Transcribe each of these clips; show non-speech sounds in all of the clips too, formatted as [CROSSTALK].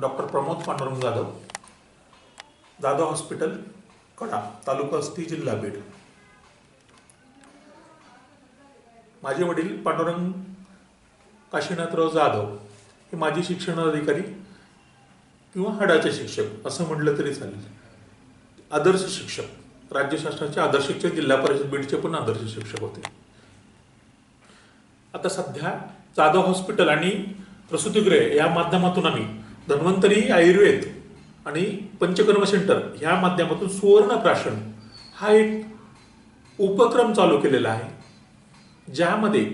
Doctor Pramod Pandurang Jadhav Jadhav hospital Kada तालुका अस्ती जिल्हा बीड. माझे वडील पांडुरंग काशीनाथराव जाधव हे माजी शिक्षण अधिकारी किंवा हाडाचे शिक्षक असं म्हटलं तरी चालेल. आदर्श शिक्षक. राज्य शासनाचे आदर्श शिक्षक जिल्हा परिषद बीडचे पण आदर्श शिक्षक होते. आता सध्या जाधव हॉस्पिटल आणि प्रसूतिगृह या माध्यमातून आम्ही धन्वंतरी आयुर्वेद आणि पंचकर्म सेंटर ह्या माध्यमातून सुवर्ण प्राशन हा एक उपक्रम चालू केलेला आहे ज्यामध्ये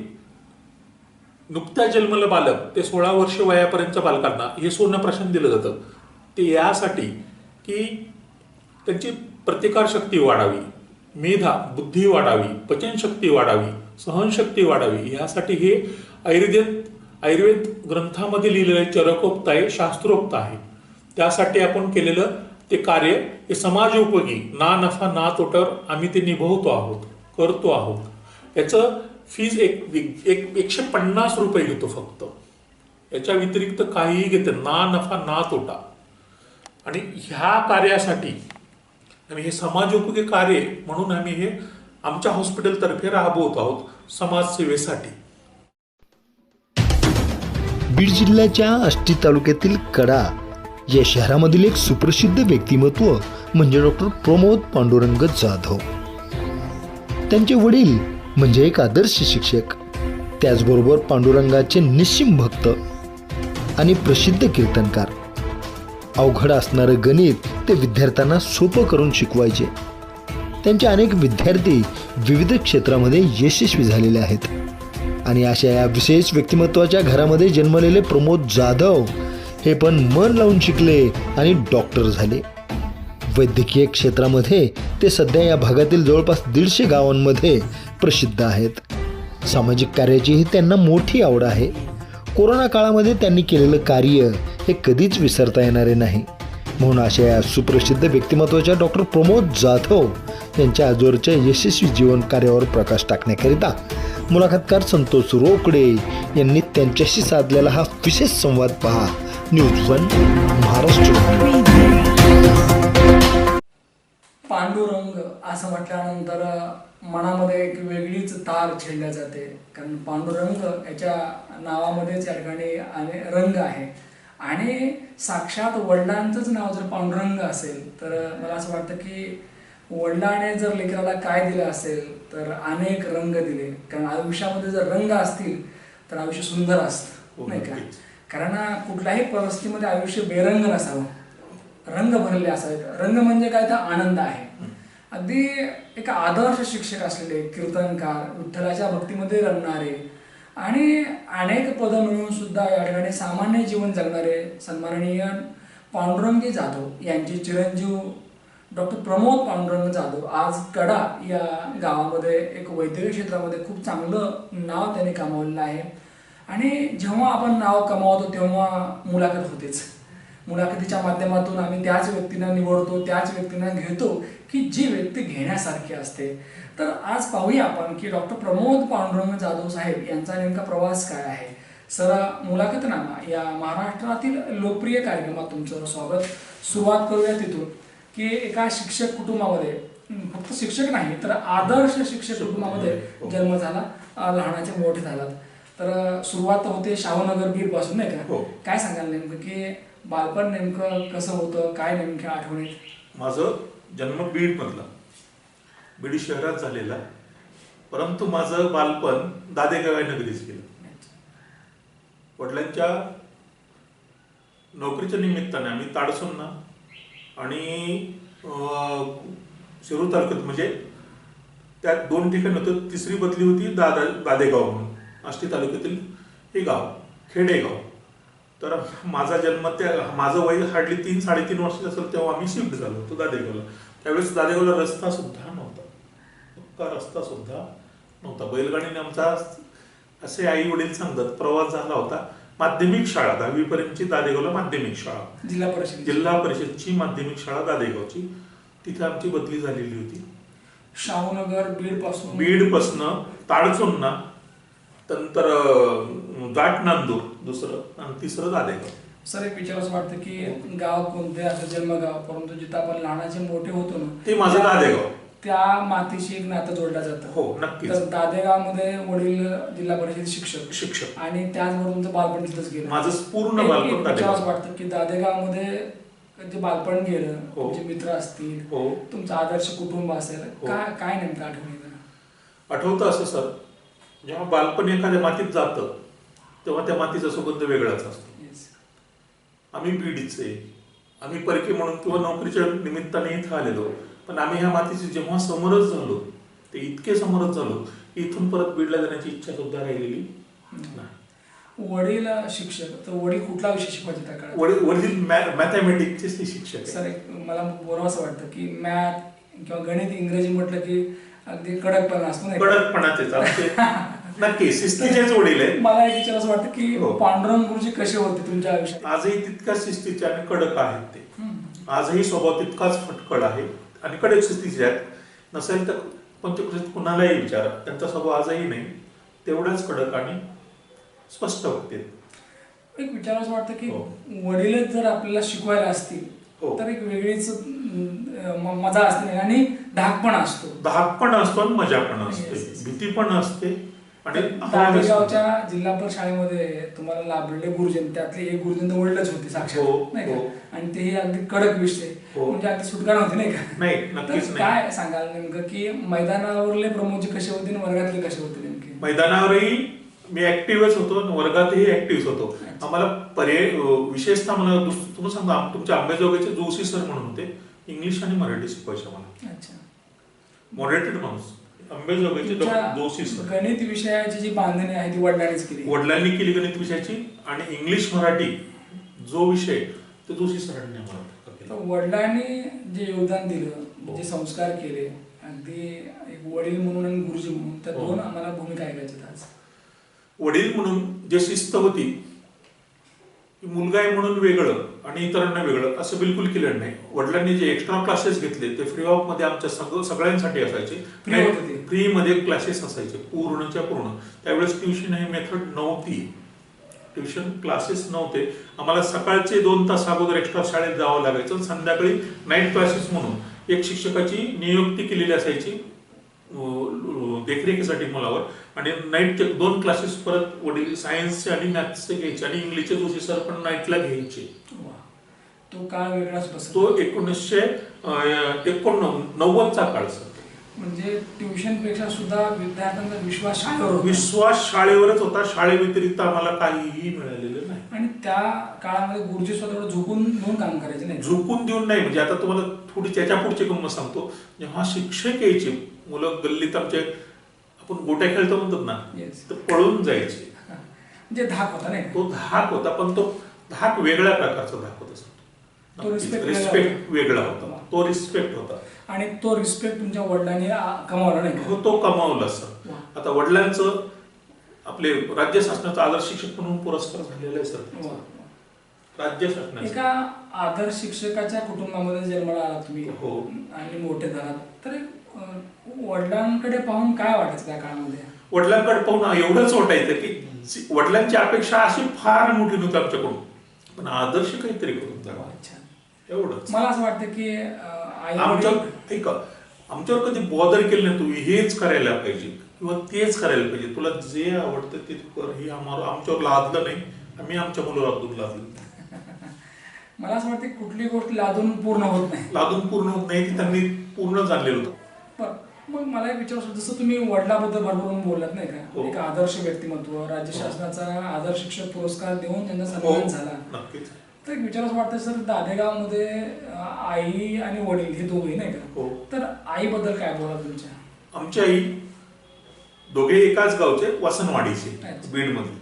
नुकत्या जन्मलं बालक ते सोळा वर्ष वयापर्यंतच्या बालकांना हे सुवर्णप्राशन दिलं जातं. ते यासाठी की त्यांची प्रतिकारशक्ती वाढावी मेधा बुद्धी वाढावी पचनशक्ती वाढावी सहनशक्ती वाढावी यासाठी हे आयुर्वेद आयुर्वेद ग्रंथामध्ये लिहिलेलं चरकोक्त आहे शास्त्रोक्त आहे. त्यासाठी आपण केलेलं ते कार्य हे समाजोपयोगी ना नफा ना तोटर आम्ही ते निभवतो आहोत करतो आहोत. याचं फीज एक एक एकशे पन्नास रुपये घेतो फक्त. याच्या व्यतिरिक्त काहीही घेते. ना नफा ना तोटा. आणि ह्या कार्यासाठी आणि हे समाजोपयोगी कार्य म्हणून आम्ही हे आमच्या हॉस्पिटलतर्फे राबवत आहोत समाजसेवेसाठी. बीड जिल्ह्याच्या आष्टी तालुक्यातील कडा या शहरामधील एक सुप्रसिद्ध व्यक्तिमत्व म्हणजे डॉक्टर प्रमोद पांडुरंग जाधव. त्यांचे वडील म्हणजे एक आदर्श शिक्षक. त्याचबरोबर पांडुरंगाचे निश्चिम भक्त आणि प्रसिद्ध कीर्तनकार. अवघड असणारं गणित ते विद्यार्थ्यांना सोपं करून शिकवायचे. त्यांचे अनेक विद्यार्थी विविध क्षेत्रामध्ये यशस्वी झालेले आहेत. आणि अशा या विशेष व्यक्तिमत्वाच्या घरामध्ये जन्मलेले प्रमोद जाधव हे पण मन लावून शिकले आणि डॉक्टर झाले. वैद्यकीय क्षेत्रामध्ये ते सध्या या भागातील जवळपास दीडशे गावांमध्ये प्रसिद्ध आहेत. सामाजिक कार्याचीही त्यांना मोठी आवड आहे. कोरोना काळामध्ये त्यांनी केलेलं कार्य हे कधीच विसरता येणारे नाही. म्हणून अशा या सुप्रसिद्ध व्यक्तिमत्वाच्या डॉक्टर प्रमोद जाधव यांच्या आजवरच्या यशस्वी जीवन कार्यावर प्रकाश टाकण्याकरिता मुलाखतकार संतोष रोकडे यांनी त्यांच्याशी साधलेला हा विशेष संवाद पहा. News one Maharashtra. पांडुरंग असं म्हटल्यानंतर मनामध्ये एक वेगळीच तार छेडल्या जाते. कारण पांडुरंग याच्या नावामध्येच या ठिकाणी रंग आहे. आणि साक्षात वडिलांचंच नाव जर पांडुरंग असेल तर मला असं वाटतं की वडिलाने जर लेकराला काय दिलं असेल तर अनेक रंग दिले. कारण आयुष्यामध्ये जर रंग असतील तर आयुष्य सुंदर असतं हो, नाही का. कारण कुठल्याही परिस्थितीमध्ये आयुष्य बेरंग नसावं. रंग भरले असावेत. रंग म्हणजे काय? तर आनंद आहे. अगदी एक आदर्श शिक्षक असलेले कीर्तनकार विठ्ठलाच्या भक्तीमध्ये रमणारे आणि अनेक पदं मिळून सुद्धा या ठिकाणी सामान्य जीवन जगणारे सन्माननीय पांडुरंगी जाधव यांचे चिरंजीव डॉक्टर प्रमोद पांडुरंग जाधव आज कडा या गावामध्ये एक वैद्यकीय क्षेत्रामध्ये खूप चांगलं नाव त्यांनी कमावलेलं आहे. आणि जेव्हा आपण नाव कमावतो तेव्हा मुलाखत होतेच. मुलाखतीच्या माध्यमातून आम्ही त्याच व्यक्तींना निवडतो त्याच व्यक्तींना घेतो की जी व्यक्ती घेण्यासारखी असते. तर आज पाहूया आपण की डॉक्टर प्रमोद पांडुरंग जाधव साहेब यांचा नेमका प्रवास काय आहे? सर मुलाखतनामा या महाराष्ट्रातील लोकप्रिय कार्यक्रमात तुमचं स्वागत. सुरुवात करूया तिथून की एका शिक्षक कुटुंबामध्ये हं, फक्त शिक्षक नाही तर आदर्श शिक्षक कुटुंबामध्ये जन्म झाला लहानाचे मोठे झालात. तर सुरुवात होते शाहूनगर बीडपासून नाही का? हो. काय सांगाल नेमकं की बालपण नेमकं कसं होतं? काय नेमक्या आठवणी माझं जन्म बीडमधला. बीड शहरात झालेला. परंतु माझं बालपण दादेगाव नगरीच गेलं वडिलांच्या नोकरीच्या निमित्ताने आम्ही ताडसोंना आणि शिरू तालुक्यात म्हणजे त्यात दोन ठिकाणी होतं. तिसरी बदली होती दादा दादेगाव म्हणून. आष्टी तालुक्यातील हे गाव खेडेगाव. तर माझा जन्म त्या माझं वय हार्डली तीन साडेतीन वर्ष असेल तेव्हा आम्ही शिफ्ट झालो होतो दादेगावला. त्यावेळेस दादेगावला रस्ता सुद्धा पक्का रस्ता सुद्धा नव्हता. बैलगाडीने आमचा असे आई वडील सांगतात प्रवास झाला होता. माध्यमिक शाळा दहावी पर्यंतची दादेगावला माध्यमिक शाळा. जिल्हा परिषद जिल्हा परिषदची माध्यमिक शाळा दादेगावची. तिथे आमची बदली झालेली होती. शाहूनगर बीडपासून बीडपासनं ताडचोंना नंतर अं, जाट नांदूर दुसरं आणि तिसरं दादेगाव. सर एक विचार असं वाटतं की गाव कोणते असं जन्मगाव परंतु जिथं आपण लहानाचे मोठे होतो ना ते माझं दादेगाव. त्या मातीशी एक नातं जोडलं जातं. हो नक्कीच. तर दादेगावमध्ये वडील जिल्हा परिषद शिक्षक शिक्षक. आणि त्याचबरोबर तुमचं बालपण तिथंच गेलं. माझं पूर्ण बालपण वाटतं की दादेगावमध्ये जे बालपण गेलं हो. तुमचे मित्र असतील हो. तुमचं आदर्श कुटुंब असेल हो. काय काय नेमकं आठवणी आठवतं असं सर. जेव्हा बालपण एखाद्या मातीत जातं तेव्हा त्या मातीचा सुगंध वेगळाच असतो. आम्ही बीडचे आम्ही परके म्हणून किंवा नोकरीच्या निमित्ताने इथं आलेलो. पण आम्ही ह्या मातीचे जेव्हा समोरच झालो ते इतके समोरच झालो की इथून परत बीडला जाण्याची इच्छा सुद्धा राहिलेली नाही वडील शिक्षक तर वडील कुठला विषय शिकवायचे त्या काळात वडील वडील मॅथमॅटिक्सचे शिक्षक आहे. सर एक मला बोलावं असं वाटतं की मॅथ किंवा गणित इंग्रजी म्हटलं की अगदी कडकपणा असतो नाही का? कडकपणाचेच आमचे [LAUGHS] नक्की शिस्तीचेच वडील आहेत मला एक विचार असं वाटतं की हो. पांडुरंग गुरुजी कसे होते तुमच्या आयुष्यात आजही तितकाच शिस्तीचे आणि कडक आहेत ते. आजही स्वभाव तितकाच फटकळ आहे आणि कडक शिस्तीचे आहेत नसेल तर पंचकृषीत कुणालाही विचारा त्यांचा स्वभाव आजही नाही तेवढाच कडक आणि स्पष्ट होते एक विचार असं वाटतं की हो. वडीलच जर आपल्याला शिकवायला असतील हो. तर एक वेगळीच मजा असते आणि धाक पण असतो धाक पण असतो आणि मजा पण असते. भीती पण असते आणि दादेगावच्या जिल्हा परिषद शाळेमध्ये तुम्हाला लाभलेले गुरुजन त्यातले एक गुरुजन वडीलच होते साक्षात हो, नाही हो. का आणि तेही अगदी कडक विषय हो. म्हणजे अगदी सुटका नव्हती नाही का? नाही तर काय सांगाल नेमकं की मैदानावरले प्रमोदजी कसे होते आणि वर्गातले कसे होते नेमके? मैदानावरही मी ऍक्टिव्हच होतो वर्गातही ऍक्टिव्ह होतो. आम्हाला पर्याय विशेषतः मला तुम्हाला सांगतो आम- तुमच्या आंबेजोगाईचे जोशी सर म्हणून होते. इंग्लिश आणि मराठी शिकवायचे मला मॉडरेटेड माणूस. अंबेजोगाईचे सर गणित विषयाची जी बांधणी आहे ती वडिलांनीच केली वडिलांनी केली गणित विषयाची आणि इंग्लिश मराठी जो विषय तो जोशी सरांनी. वडिलांनी जे योगदान दिलं हो. जे संस्कार केले अगदी एक वडील म्हणून आणि गुरुजी म्हणून त्या हो. दोन आम्हाला भूमिका ऐकायच्या आज वडील म्हणून जे शिस्त होती की मुलगा आहे म्हणून वेगळं आणि इतरांना वेगळं असं बिलकुल केलं नाही. वडिलांनी जे एक्स्ट्रा क्लासेस घेतले ते फ्री ऑफमध्ये आमच्या सगळं सगळ्यांसाठी असायचे? फ्री मध्ये क्लासेस असायचे पूर्णच्या पूर्ण. त्यावेळेस ट्युशन ही मेथड नव्हती. ट्युशन क्लासेस नव्हते. आम्हाला सकाळचे दोन तास अगोदर एक्स्ट्रा शाळेत जावं लागायचं संध्याकाळी नाईट क्लासेस म्हणून. एक शिक्षकाची नियुक्ती केलेली असायची देखरेखीसाठी मुलावर. आणि नाईटचे दोन क्लासेस परत वडील सायन्सचे आणि मॅथ्सचे घ्यायचे आणि इंग्लिशचे जोशी सर पण नाईटला घ्यायचे. तो काळ वेगळाच बसतो तो एकोणीसशे एकोणनव्वदचा काळ सर म्हणजे ट्युशनपेक्षा सुद्धा विद्यार्थ्यांचा विश्वास शाळेवर. विश्वास शाळेवरच होता. शाळेव्यतिरिक्त आम्हाला काहीही मिळालेलं नाही. आणि त्या काळामध्ये गुरुजी स्वतः झोपून घेऊन काम करायचे नाही झोपून देऊन नाही. म्हणजे आता तुम्हाला थोडी त्याच्या पुढची गंमत सांगतो. जेव्हा शिक्षक यायचे मुलं गल्लीत आमचे आपण गोट्या खेळतो म्हणतात ना. तर पळून जायचे म्हणजे धाक होता नाही? तो धाक होता पण तो धाक वेगळ्या प्रकारचा धाक होता तो वेगळा रिस्पेक्ट होता. वेगळा होता तो रिस्पेक्ट होता आणि तो रिस्पेक्ट तुमच्या वडिलांनी कमावला नाही? हो तो कमावला सर. आता वडिलांचं आपले राज्य शासनाचा आदर्श शिक्षक म्हणून पुरस्कार झालेला आहे सर. राज्य शासनाचा एका आदर्श शिक्षकाच्या कुटुंबामध्ये जन्माला आलात तुम्ही हो. आणि मोठे झालात तर एक, वडिलांकडे पाहून काय वाटायचं त्या काळामध्ये? वडिलांकडे पाहून एवढंच वाटायचं की वडिलांची अपेक्षा अशी फार मोठी नव्हती आमच्याकडून. पण आदर्श काहीतरी करून जावं. एवढंच. मला असं वाटतं की आमच्या ऐका आमच्यावर कधी बॉदर केलं नाही तू हेच करायला पाहिजे. किंवा तेच करायला पाहिजे. तुला जे आवडतं ते तू कर. हे आम्हाला आमच्यावर लादलं नाही. आम्ही आमच्या मुलावर अब्दुल लादलं. [LAUGHS] मला असं वाटतं कुठली गोष्ट लादून पूर्ण होत नाही. लादून पूर्ण होत नाही ती त्यांनी पूर्ण जाणलेलं होतं. मग मला एक विचार जसं तुम्ही वडिलाबद्दल भरभरून बोललात नाही का? हो. एक आदर्श व्यक्तिमत्व राज्य शासनाचा आदर्श शिक्षक पुरस्कार देऊन त्यांचा हो सन्मान झाला. नक्कीच. तर एक विचार असं वाटतं सर दादेगावमध्ये आई आणि वडील हे दोघे नाही का? हो. तर आईबद्दल काय बोला तुमच्या? आमची आई दोघे एकाच गावचे वासनवाडीचे अच्छा. बीडमधले.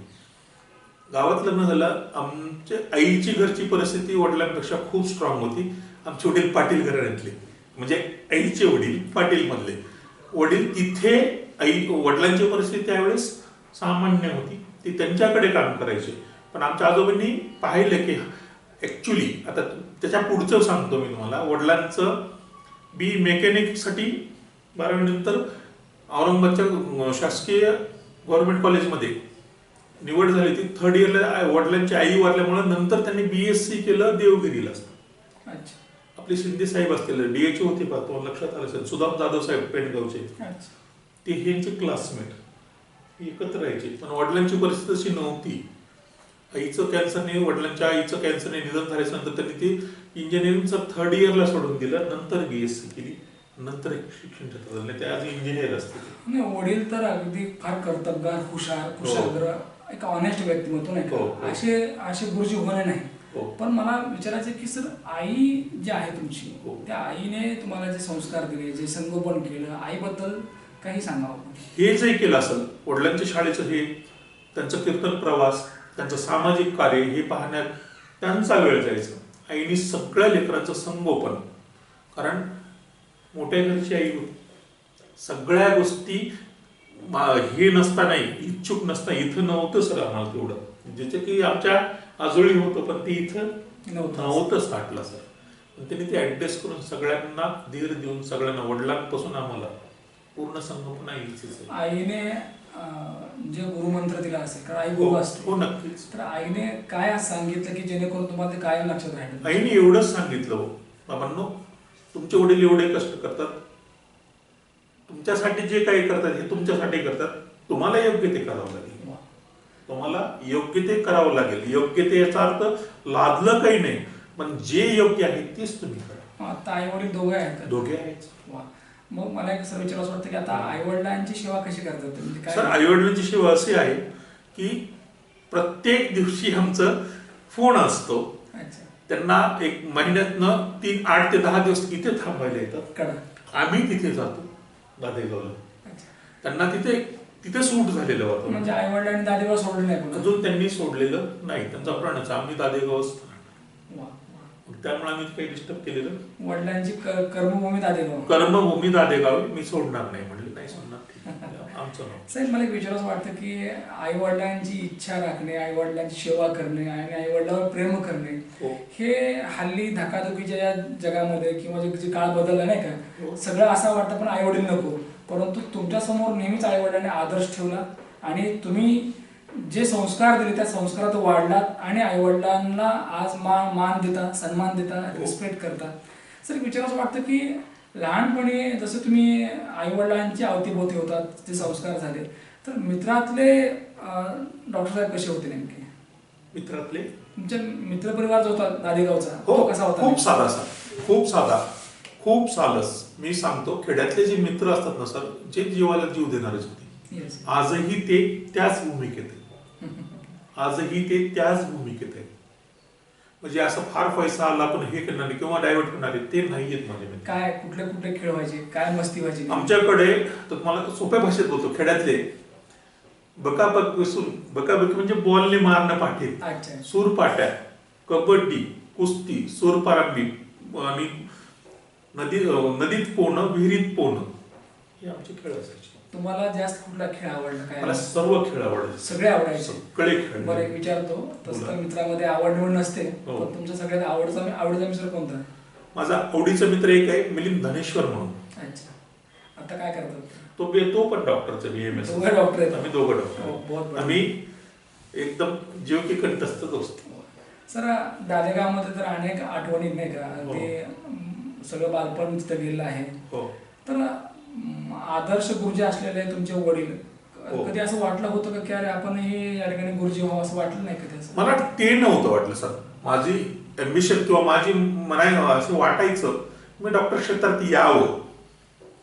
गावात लग्न झालं आमच्या आईची घरची परिस्थिती वडिलांपेक्षा खूप स्ट्रॉंग होती. आमचे वडील पाटील घराण्यातले. म्हणजे आईचे वडील पाटील मधले वडील तिथे आई वडिलांची परिस्थिती त्यावेळेस सामान्य होती. ती त्यांच्याकडे काम करायचे. पण आमच्या आजोबांनी पाहिलं की ऍक्च्युली आता त्याच्या पुढचं सांगतो मी तुम्हाला. वडिलांचं बी मेकॅनिकसाठी बारावीनंतर औरंगाबादच्या शासकीय गव्हर्नमेंट कॉलेजमध्ये निवड झाली ती. थर्ड इयरला वडिलांची आई वारल्यामुळे नंतर त्यांनी बीएससी केलं देवगिरीला. अच्छा. आपले शिंदे साहेब असतील डीएचओ होते पहा तुम्हाला लक्षात आलं असेल सुदाम जाधव साहेब पेणगावचे अच्छा. ते ह्यांचे क्लासमेट एकत्र राहायचे. पण वडिलांची परिस्थिती तशी नव्हती. आईचं कॅन्सरने वडिलांच्या आईचं कॅन्सरने निधन झाल्याच्यानंतर त्यांनी ती इंजिनिअरिंगचं थर्ड इयरला सोडून दिलं. नंतर बीएससी केली. नंतर शिक्षण क्षेत्रात आले ते आज इंजिनियर असतील नाही वडील तर अगदी फार कर्तबगार हुशार कुशाग्र एक ऑनेस्ट व्यक्तिमत्व नाही हो, हो. असे असे गुरुजी होणे नाही. हो. पण मला विचारायचं की सर आई जी आहे तुमची हो. त्या आईने तुम्हाला जे संस्कार दिले जे संगोपन केलं आईबद्दल काही सांगावं? हे जे केलं असेल वडिलांच्या शाळेचं हे त्यांचं कीर्तन प्रवास त्यांचं सामाजिक कार्य हे पाहण्यात त्यांचा वेळ जायचा. आईने सगळ्या लेकरांचं संगोपन. कारण मोठ्या घरची आई होती. सगळ्या गोष्टी हे नसतानाही इच्छुक नसता इथं नव्हतं सर आम्हाला तेवढं. ज्याचे की आमच्या आजोळी होतं पण ते इथं नव्हतं नव्हतंच स्टार्टला सर. पण त्यांनी ते ऍडजस्ट करून सगळ्यांना धीर देऊन सगळ्यांना वडिलांपासून आम्हाला पूर्ण संगोपन आईने जे गुरुमंत्र दिला असेल कारण आई गुरु असते हो नक्कीच. तर आईने काय सांगितलं की जेणेकरून तुम्हाला ते कायम लक्षात राहिलं? आईने एवढंच सांगितलं हो. बाबांनो तुमचे वडील एवढे कष्ट करतात. तुमच्यासाठी जे काही करतात हे तुमच्यासाठी करतात. तुम्हाला योग्य ते करावं लागेल. तुम्हाला योग्य ते करावं लागेल. योग्य ते याचा अर्थ लादलं काही नाही पण जे योग्य आहे तेच तुम्ही करा. आता आई वडील दोघे आहेत दोघे आहेत. मग मला एक सर विचारावं असं वाटतं की आता आई वडिलांची सेवा कशी करतात? म्हणजे सर आई वडिलांची सेवा अशी आहे की प्रत्येक दिवशी आमचं फोन असतो. अच्छा. त्यांना एक महिन्यातनं तीन आठ ते दहा दिवस इथे थांबायला येतात. आम्ही तिथे जातो दादेगावला त्यांना तिथे तिथे सूट झालेलं होतं म्हणजे आई वडिलांनी दादेगाव सोडलं नाही? अजून त्यांनी सोडलेलं नाही त्यांचा प्रणच आम्ही दादेगावच राहणार. वा, वा. त्यामुळे आम्ही काही डिस्टर्ब केलेलं वडिलांची कर्मभूमी दादेगाव कर्मभूमी दादेगाव मी सोडणार नाही म्हणले नाही सोडणार. आमचं साहेब मला एक विचारायचं वाटतं की आई वडिलांची इच्छा राखणे आई वडिलांची सेवा करणे आणि आई वडिलांवर प्रेम करणे हो. हे हल्ली धकाधकीच्या या जगामध्ये किंवा जे जे काळ बदलला नाही का हो. सगळं असं वाटतं पण आई वडील नको परंतु तुमच्यासमोर नेहमीच आई वडिलांनी आदर्श ठेवला आणि तुम्ही जे संस्कार दिले त्या संस्कारात वाढलात आणि आई वडिलांना आज मान मान देता सन्मान देता रिस्पेक्ट करता. सर एक विचारायचं वाटतं की लहानपणी जसं तुम्ही आई वडिलांची अवतीभोवती होतात ते संस्कार झाले तर मित्रातले डॉक्टर साहेब कसे होते नेमके? मित्रातले? तुमच्या मित्रपरिवार जो होता दादेगावचा हो तो कसा होता खूप साधा. खूप साधा. खूप सालस. मी सांगतो खेड्यातले जे मित्र असतात ना सर जे जीवाला जीव देणारेच होते. आजही ते त्याच भूमिकेत आहे [LAUGHS] आजही ते त्याच भूमिकेत आहे म्हणजे असं फार पैसा आला पण हे करणारे किंवा डायव्हर्ट करणारे ते नाहीयेत माझे मित्र काय कुठले कुठले खेळ व्हायचे काय मस्ती व्हायची? आमच्याकडे तर तुम्हाला सोप्या भाषेत बोलतो खेड्यातले. बकाबक विसून बकाबकी म्हणजे बॉलने मारणं पाठी. अच्छा. सूरपाट्या कबड्डी कुस्ती सूरपारंबी आणि नदी नदीत पोहणं विहिरीत पोहणं. हे आमचे खेळ असायचे. तुम्हाला जास्त कुठला खेळ आवडला? काय? मला सर्व खेळ आवडायचे. सगळे आवडायचे? सगळे खेळ बरं एक विचारतो. तसं तर बोला. मित्रामध्ये आवड निवड नसते. हो. पण तुमचा सगळ्यात आवडता आवडता मित्र कोणता? माझा आवडीचा मित्र एक आहे मिलिंद धनेश्वर म्हणून. अच्छा. आता काय करतात तो? बे तो पण डॉक्टरचा बी एम एस दोघं डॉक्टर आहेत. आम्ही दोघं हो, डॉक्टर बढिया. आम्ही एकदम जीव की कंठस्थ दोस्त सर दादेगावमध्ये तर अनेक आठवणी नाही का? हो. ते सगळं बालपण तिथं गेलेलं आहे. हो. तर आदर्श गुरुजी असलेले तुमचे वडील हो. कधी असं वाटलं होतं का की अरे आपणही या ठिकाणी गुरुजी व्हावं असं वाटलं नाही कधी असं? मला ते नव्हतं वाटलं सर. माझी ॲम्बिशन किंवा माझी म्हणाय असं वाटायचं मी डॉक्टर क्षेत्रात यावं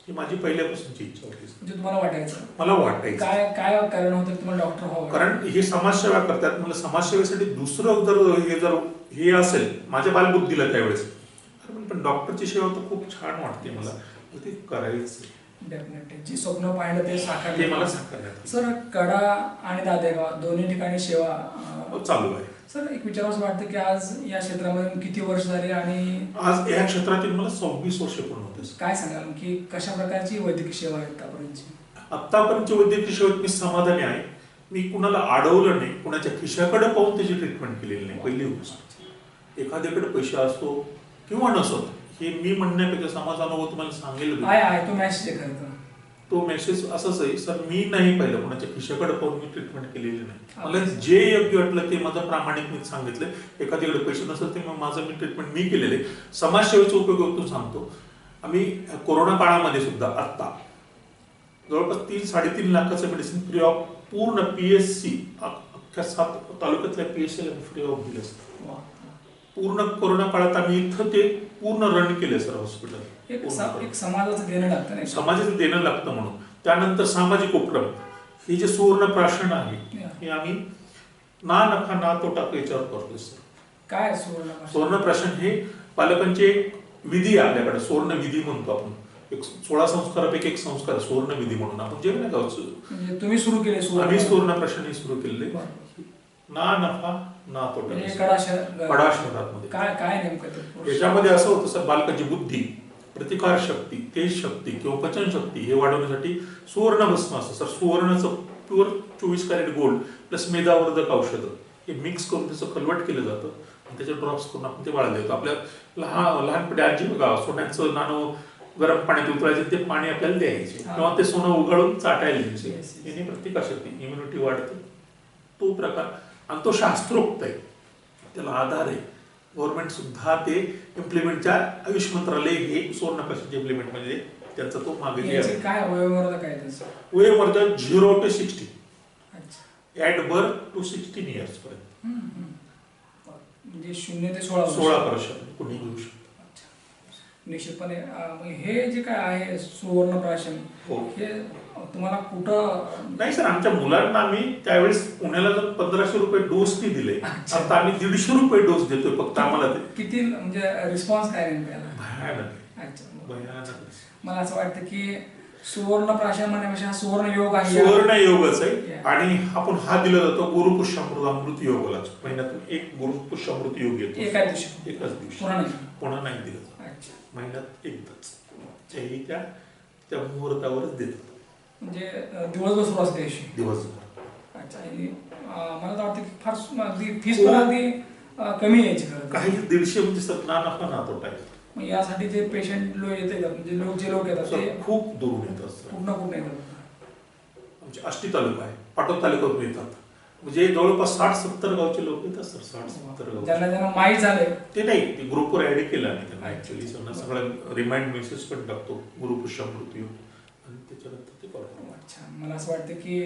ही माझी पहिल्यापासूनची इच्छा होती. म्हणजे तुम्हाला वाटायचं? मला वाटायचं. काय काय कारण होतं की तुम्हाला डॉक्टर व्हावं कारण हे समाजसेवा करतात मला समाजसेवेसाठी दुसरं जर हे जर हे असेल माझ्या बालबुद्धीला त्यावेळेस. पण- डॉक्टरची सेवा तर खूप छान वाटते मला. मला ते करायचं. डेफिनेटली जी स्वप्न पाहिलं ते ते साकार मला आलं. सर कडा आणि दादेगाव दोन्ही ठिकाणी सेवा अं, चालू आहे. सर एक विचारावं वाटतं की आज या क्षेत्रामध्ये किती वर्ष झाले आणि आज या क्षेत्रातील मला सव्वीस वर्ष पूर्ण होते. काय सांगाल? की कशा प्रकारची वैद्यकीय सेवा आहे आतापर्यंतची? आतापर्यंत वैद्यकीय सेवेत मी समाधानी आहे. मी कुणाला अडवलं नाही कुणाच्या खिशाकडे पाहून त्याची ट्रीटमेंट केलेली नाही पहिली गोष्ट. एखाद्याकडे पैसे असतो किंवा नसत. हे मी म्हणण्यापेक्षा समाज अनुभव तुम्हाला सांगेल आहे आहे तो आहे खरं तर. तो मेसेज असंच आहे सर मी नाही पाहिलं कोणाच्या खिशाकडे पाहून मी ट्रीटमेंट केलेली नाही. मला जे योग्य वाटलं ते माझं प्रामाणिक मी सांगितलं एखाद्याकडे पैसे नसेल ते मग माझं मी ट्रीटमेंट मी केलेले समाजसेवेचा उपयोग होतो सांगतो. आम्ही कोरोना काळामध्ये सुद्धा आत्ता जवळपास तीन साडेतीन लाखाचं मेडिसिन फ्री ऑफ पूर्ण पीएससी अख्ख्या सात तालुक्यातल्या पीएससी फ्री ऑफ दिले असतं. वा. पूर्ण कोरोना काळात आम्ही इथं ते पूर्ण रन केले सर हॉस्पिटल एक स- एक समाजाचं देणं लागतं नाही का? समाजाचं देणं लागतं म्हणून. त्यानंतर सामाजिक उपक्रम. हे जे सुवर्ण प्राशन आहे हे आम्ही ना नफा ना तोटा याच्यावर करतोय सर. काय सुवर्ण? सुवर्ण प्राशन हे पालकांचे एक विधी आहे आपल्याकडे सुवर्ण विधी म्हणतो आपण. एक सोळा संस्कारापैकी एक संस्कार आहे, सुवर्ण विधी म्हणून. आपण जे नाही का म्हणजे तुम्ही सुरू केले सुवर्ण आम्ही सुवर्ण प्राशन हे सुरू बरं. ना नफा म्हणजे कडा शहर काय काय नेमकं याच्यामध्ये असं होतं सर बालकाची बुद्धी प्रतिकार शक्ती तेज शक्ती किंवा पचन शक्ती हे वाढवण्यासाठी सुवर्ण भस्म असतं. सर सुवर्णाचं प्युअर चोवीस कॅरेट गोल्ड प्लस मेदावर्धक औषधं हे मिक्स करून त्याचं कन्वर्ट केलं जातं आणि त्याचे ड्रॉप्स करून आपण ते वाढलं देतो आपल्या लहान लहानपणी आजी बघा सोन्याचं नाणं गरम पाण्यात उतरायचे ते पाणी आपल्याला द्यायचे. किंवा ते सोनं उगाळून चाटायला द्यायचे. याने प्रतिकारशक्ती इम्युनिटी वाढते. तो प्रकार आणि तो शास्त्रोक्त आहे. त्याला आधार आहे. गव्हर्नमेंट सुद्धा ते इम्प्लिमेंटच्या आयुष मंत्रालय हे सुवर्ण प्रशासनचे इम्प्लिमेंट म्हणजे त्यांचा तो मागे काय वयोमर्यादा zero to sixty at birth to sixteen years पर्यंत. म्हणजे शून्य ते सोळा. सोळा वर्ष. कुणी घेऊ शकतो. निश्चितपणे मग हे जे काय आहे सुवर्ण प्राशन हो. हे तुम्हाला कुठं नाही सर आमच्या मुलांना आम्ही त्यावेळेस पुण्याला जर पंधराशे रुपये डोस ती दिले. आता आम्ही दीडशे रुपये डोस देतोय फक्त आम्हाला किती म्हणजे रिस्पॉन्स काय भयानक. अच्छा. मला असं वाटतं की सुवर्ण प्राशन म्हणण्यापेक्षा सुवर्ण योग आहे सुवर्ण योगच आहे. आणि आपण हा दिला जातो गुरुपुष्यामृत अमृत योगालाच महिन्यातून एक गुरुपुष्यामृत योग येतो एका दिवशी एकाच दिवशी पुन्हा नाही पुन्हा नाही दिलं जात. महिन्यात एकदाच. तेही त्या त्या मुहूर्तावरच देतात. म्हणजे अं, दिवसभर सुरू असते अशी दिवसभर. अच्छा आणि अं, मला तर वाटतं की फार अगदी फीस हो. पण अगदी अं, कमी यायची खरं काही दीडशे म्हणजे ना नफा ना तोटा मग यासाठी जे पेशंट लोक येते म्हणजे लोक जे लोक येतात ते? खूप दुरून येतात कुठं कुठं येतात? आमचे आष्टी तालुका आहे पाटोद तालुक्यातून येतात. म्हणजे जवळपास साठ सत्तर गावचे लोक येतात सर साठ सत्तर गाव ज्यांना ज्यांना माहीत झालंय. ते नाही ते ग्रुपवर ऍड केलं नाही त्यांना ऍक्च्युली त्यांना सगळं रिमाइंड मेसेज पण टाकतो गुरुपुष्या मृत्यू आणि त्याच्यानंतर ते करतो अच्छा. मला असं वाटतं की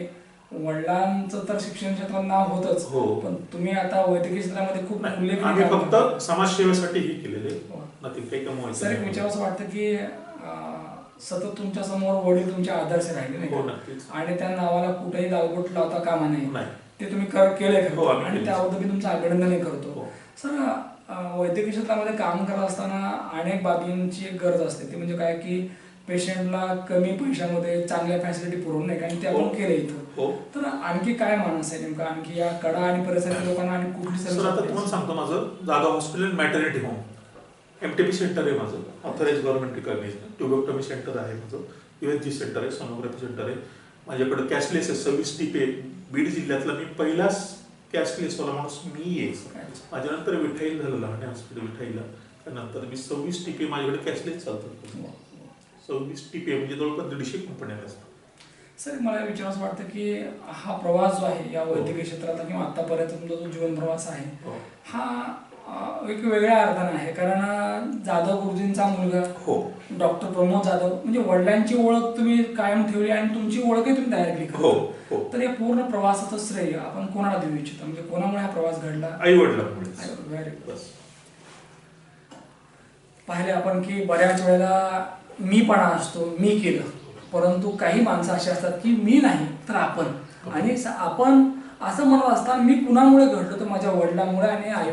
वडिलांचं तर शिक्षण क्षेत्रात नाव होतच. हो. पण तुम्ही आता वैद्यकीय क्षेत्रामध्ये खूप नाही, उल्लेखनीय आम्ही. फक्त समाजसेवेसाठी हे केलेले. हो. नथिंग काही कमवायचं सर एक. विचार असं वाटतं की सतत तुमच्यासमोर वडील तुमचे आदर्श राहिले नाही हो आणि त्या नावाला कुठेही दालगोट लावता कामा नाही. ते तुम्ही कर केले हो, आणि. त्याबद्दल मी तुमचं अभिनंदनही करतो. हो. सर वैद्यकीय क्षेत्रामध्ये काम करत असताना अनेक बाबींची एक गरज असते. ती म्हणजे काय की पेशंटला कमी पैशामध्ये चांगल्या फॅसिलिटी पुरवून नाही आणि ते आपण हो. केले इथं. हो. तर आणखी काय माणूस आहे नेमकं? आणखी या कडा आणि परिसरातील लोकांना आणि कुठली सर आता तुम्हाला सांगतो माझं. Jadhav hospital maternity home MTP centre आहे माझं. Authorise government recognise tubectomy centre आहे माझं. युएसजी सेंटर आहे सोनोग्राफी सेंटर आहे. माझ्याकडे कॅशलेस आहे सव्वीस टीपे बीड जिल्ह्यातला मी पहिलाच कॅशलेस वाला माणूस मी आहे. माझ्यानंतर विठाईल झालं लहान हॉस्पिटल विठाईला. त्यानंतर मी सव्वीस टीपे माझ्याकडे कॅशलेस चालतात सव्वीस टीपे म्हणजे जवळपास दीडशे कंपन्या असतात सर मला विचारायचं वाटतं की हा प्रवास जो आहे या वैद्यकीय क्षेत्रातला किंवा आतापर्यंत तुमचा जो जीवन प्रवास आहे हो. हा एक वेगळ्या अर्थाने आहे. कारण जाधव गुरुजींचा मुलगा हो. डॉक्टर प्रमोद जाधव म्हणजे वडिलांची ओळख तुम्ही कायम ठेवली आणि तुमची ओळखही तुम्ही तयार हो तर. हो. तर या पूर्ण प्रवासाचं श्रेय आपण कोणाला देऊ इच्छितो? म्हणजे कोणामुळे हा प्रवास घडला? आई वडिलांमुळे. Good. बस. पाहिले आपण की बऱ्याच वेळेला मीपणा असतो मी केलं. परंतु काही माणसं अशी असतात की मी नाही तर आपण. आणि स- आपण असं म्हणत असताना मी कुणामुळे घडलो तर माझ्या वडिलांमुळे आणि आई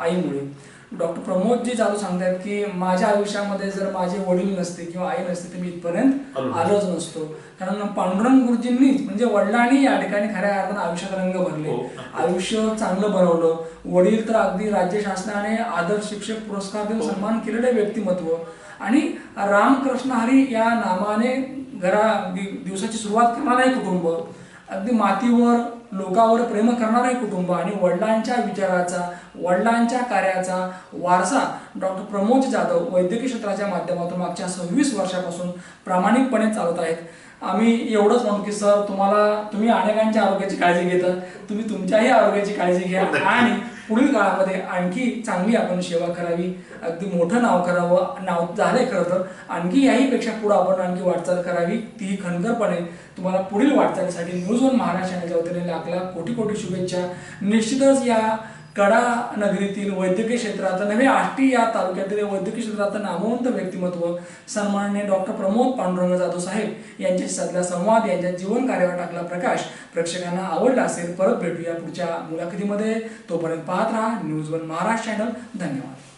आईमुळे. डॉक्टर प्रमोदजी जाधव सांगतात की माझ्या आयुष्यामध्ये जर माझे वडील नसते किंवा आई नसते तर मी इथपर्यंत आलो आलोच नसतो. कारण पांडुरंग गुरुजींनीच म्हणजे वडिलांनी या ठिकाणी खऱ्या अर्थाने आयुष्यात रंग भरले. हो. आयुष्य चांगलं बनवलं वडील तर अगदी राज्य शासनाने आदर्श शिक्षक पुरस्कार देऊन हो. सन्मान केलेले व्यक्तिमत्व. आणि रामकृष्ण हरी या नामाने घरा दिवसाची सुरुवात करणारं कुटुंब. अगदी मातीवर लोकावर प्रेम करणारं कुटुंब आणि वडिलांच्या विचाराचा वडिलांच्या कार्याचा वारसा डॉक्टर प्रमोद जाधव वैद्यकीय क्षेत्राच्या माध्यमातून मागच्या सव्वीस वर्षापासून प्रामाणिकपणे चालत आहेत. आम्ही एवढंच म्हणतो की सर तुम्हाला तुम्ही अनेकांच्या आरोग्याची काळजी घेता. तुम्ही तुमच्याही आरोग्याची काळजी घ्या [LAUGHS] आणि पुढील काळामध्ये आणखी चांगली आपण सेवा करावी. अगदी मोठं नाव करावं नाव झालंय खरं तर. आणखी याहीपेक्षा पुढं आपण आणखी वाटचाल करावी ती खणखरपणे तुम्हाला पुढील वाटचालीसाठी न्यूज वन महाराष्ट्राच्या वतीने लागला कोटी कोटी शुभेच्छा. निश्चितच या कडा नगरीतील वैद्यकीय क्षेत्रात नव्हे आष्टी या तालुक्यातील वैद्यकीय क्षेत्रात नामवंत व्यक्तिमत्व सन्माननीय डॉक्टर प्रमोद पांडुरंग जाधव साहेब यांच्याशी साधला संवाद यांच्या जीवन कार्यावर टाकला प्रकाश. प्रेक्षकांना आवडला असेल परत भेटूया पुढच्या मुलाखतीमध्ये. तोपर्यंत पाहत राहा न्यूज वन महाराष्ट्र चॅनल. धन्यवाद.